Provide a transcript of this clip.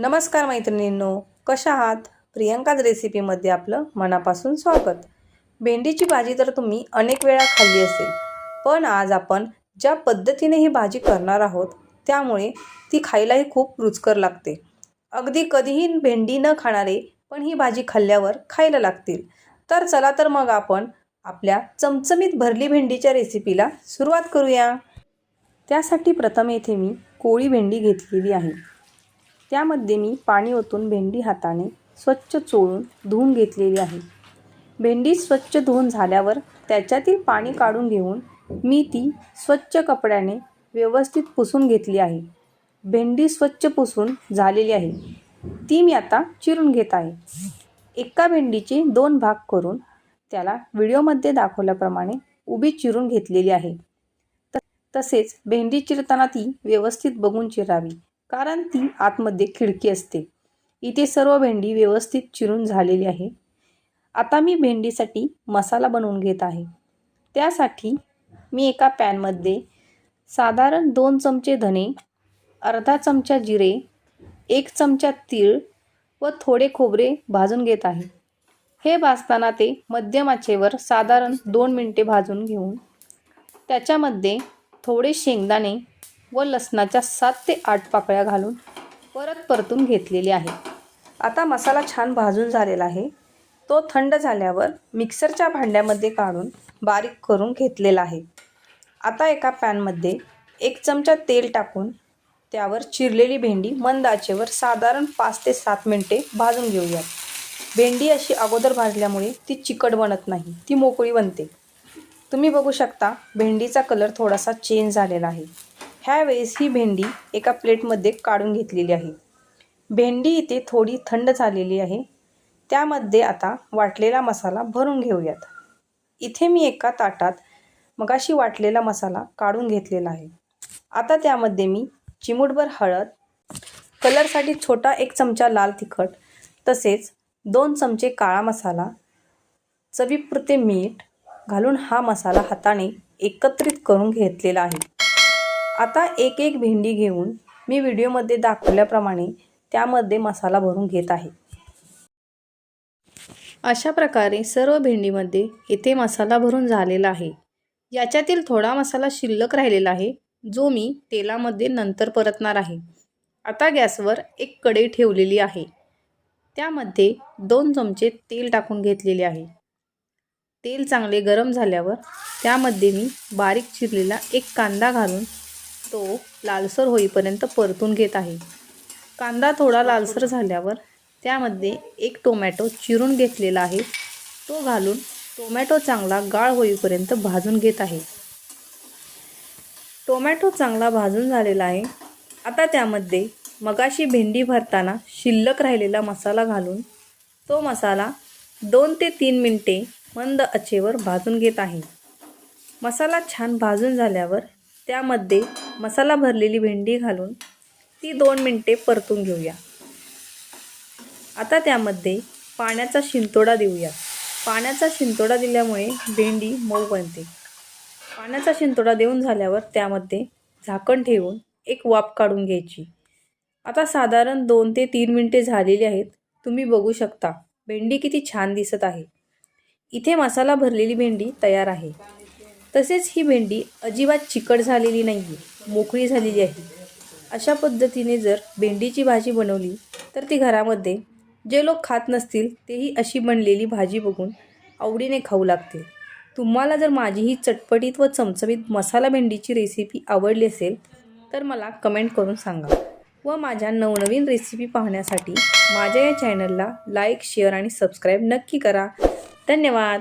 नमस्कार मैत्रिणींनो कशा आहात? प्रियंकाज रेसिपीमध्ये आपलं मनापासून स्वागत. भेंडीची भाजी तर तुम्ही अनेक वेळा खाल्ली असेल पण आज आपण ज्या पद्धतीने ही भाजी करणार आहोत त्यामुळे ती खायलाही खूप रुचकर लागते. अगदी कधीही भेंडी न खाणारे पण ही भाजी खाल्ल्यावर खायला लागतील. तर चला तर मग आपण आपल्या चमचमीत भरली भेंडीच्या रेसिपीला सुरुवात करूया. त्यासाठी प्रथम येथे मी कोळी भेंडी घेतलेली आहे. त्यामध्ये मी पाणी ओतून भेंडी हाताने स्वच्छ चोळून धुवून घेतलेली आहे. भेंडी स्वच्छ धुवून झाल्यावर त्याच्यातील पाणी काढून घेऊन मी ती स्वच्छ कपड्याने व्यवस्थित पुसून घेतली आहे. भेंडी स्वच्छ पुसून झालेली आहे. ती मी आता चिरून घेत आहे. एका भेंडीचे दोन भाग करून त्याला व्हिडिओमध्ये दाखवल्याप्रमाणे उभी चिरून घेतलेली आहे. त तसेच भेंडी चिरताना ती व्यवस्थित बघून चिरावी. कारण ती आतमध्ये खिडकी असते. इथे सर्व भेंडी व्यवस्थित चिरून झालेली आहे. आता मी भेंडीसाठी मसाला बनवून घेत आहे. त्यासाठी मी एका पॅनमध्ये साधारण दोन चमचे धने अर्धा चमचा जिरे एक चमचा तीळ व थोडे खोबरे भाजून घेत आहे. हे भाजताना ते मध्यम आचेवर साधारण दोन मिनटे भाजून घेऊन त्याच्यामध्ये थोडे शेंगदाणे व लसणाच्या सात ते आठ पाकळ्या घालून परत परतून घेतलेली आहे. आता मसाला छान भाजून झालेला आहे. तो थंड झाल्यावर मिक्सरच्या भांड्यामध्ये काढून बारीक करून घेतलेला आहे. आता एका पॅनमध्ये एक चमचा तेल टाकून त्यावर चिरलेली भेंडी मंद आचेवर साधारण पाच ते सात मिनटे भाजून घेऊयात भेंडी अशी अगोदर भाजल्यामुळे ती चिकट बनत नाही ती मोकळी बनते. तुम्ही बघू शकता भेंडीचा कलर थोडासा चेंज झालेला आहे. ह्यावेळेस ही भेंडी एका प्लेटमध्ये काढून घेतलेली आहे. भेंडी इथे थोडी थंड झालेली आहे. त्यामध्ये आता वाटलेला मसाला भरून घेऊयात. इथे मी एका ताटात मगाशी वाटलेला मसाला काढून घेतलेला आहे. आता त्यामध्ये मी चिमूटभर हळद कलरसाठी छोटा एक चमचा लाल तिखट तसेच दोन चमचे काळा मसाला चवीपुरते मीठ घालून हा मसाला हाताने एकत्रित करून घेतलेला आहे. आता एक एक भेंडी घेऊन मी व्हिडिओमध्ये दाखवल्याप्रमाणे त्यामध्ये मसाला भरून घेत आहे. अशा प्रकारे सर्व भेंडीमध्ये इथे मसाला भरून झालेला आहे. याच्यातील थोडा मसाला शिल्लक राहिलेला आहे जो मी तेलामध्ये नंतर परतणार आहे. आता गॅसवर एक कढई ठेवलेली आहे. त्यामध्ये दोन चमचे तेल टाकून घेतलेले आहे. तेल चांगले गरम झाल्यावर त्यामध्ये मी बारीक चिरलेला एक कांदा घालून तो लालसर होईपर्यंत परतून घेत आहे. कांदा थोडा लालसर झाल्यावर त्यामध्ये एक टोमॅटो चिरून घेतलेला आहे. तो घालून टोमॅटो चांगला गाळ होईपर्यंत भाजून घेत आहे. टोमॅटो चांगला भाजून झालेला आहे. आता त्यामध्ये मगाशी भेंडी भरताना शिल्लक राहिलेला मसाला घालून तो मसाला दोन ते तीन मिनटे मंद आचेवर भाजून घेत आहे. मसाला छान भाजून झाल्यावर त्यामध्ये मसाला भरलेली भेंडी घालून ती दोन मिनटे परतून घेऊया. आता त्यामध्ये पाण्याचा शिंतोडा देऊया. पाण्याचा शिंतोडा दिल्यामुळे भेंडी मऊ बनते. पाण्याचा शिंतोडा देऊन झाल्यावर त्यामध्ये झाकण ठेवून एक वाफ काढून घ्यायची. आता साधारण दोन ते तीन मिनटे झालेली आहेत. तुम्ही बघू शकता भेंडी किती छान दिसत आहे. इथे मसाला भरलेली भेंडी तयार आहे. तसेच ही भेंडी अजिबात चिकट झालेली नाही आहे मोकळी झालेली आहे. अशा पद्धतीने जर भेंडीची भाजी बनवली तर ती घरामध्ये जे लोक खात नसतील तेही अशी बनलेली भाजी बघून आवडीने खाऊ लागतील तुम्हाला जर माझी ही चटपटीत व चमचमीत मसाला भेंडीची रेसिपी आवडली असेल तर मला कमेंट करून सांगा. व माझ्या नवनवीन रेसिपी पाहण्यासाठी माझ्या या चॅनलला लाईक शेअर आणि सबस्क्राईब नक्की करा. धन्यवाद!